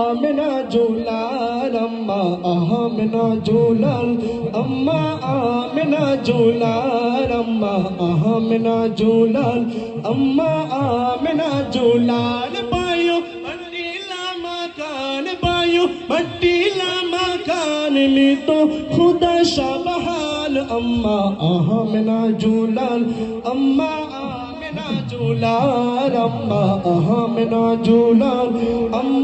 آمنا جولال، اما آمنا جولال، اما آمنا جولال، اما آمنا جولال، اما آمنا جولال، بایو مٹیلا مکان بایو مٹیلا مکان میں تو خدا شبحال، اما آمنا جولال، اما آمنا جولال، اما آمنا جولال، اما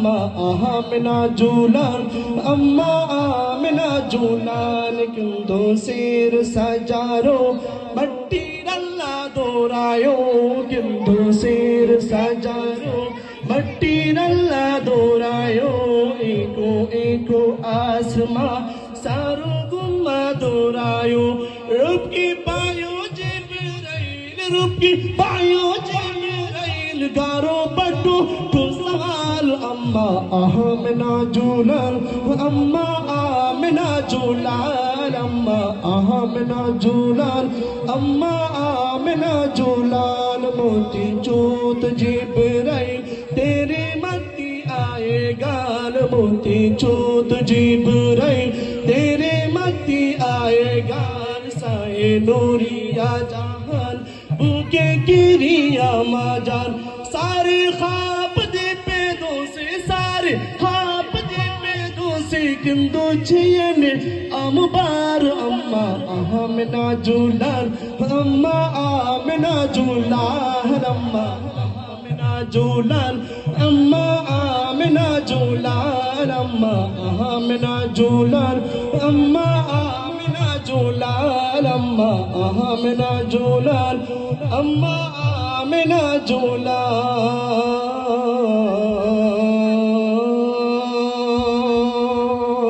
اما آمنا جولال اما آمنا جولال کندو سیر سجارو، مٹی رلا دورايو کندو سیر سجارو، مٹی رلا دورايو ایکو ایکو آسما، سارو گما دورايو رب کی پایو جبرائیل، رب کی پایو جبرائیل، گارو بٹو، تو سوال اما آمنا جولان و اما آمنا جولان اما آمنا جولان اما آمنا جولان موتی چوت جیب رہی تیرے متی آئے گال، موتی چوت جیب رہی تیرے متی آئے گال، سائے نوری آ جہان بھوکے گیری آما جان سارے خان سارے خواب دے پیدوں سے کندو چین امبار اما آمنا جولال اما آمنا جولال اما آمنا جولال اما آمنا جولال اما آمنا جولال اما آمنا جولال اما آمنا جولال اما آمنا جولال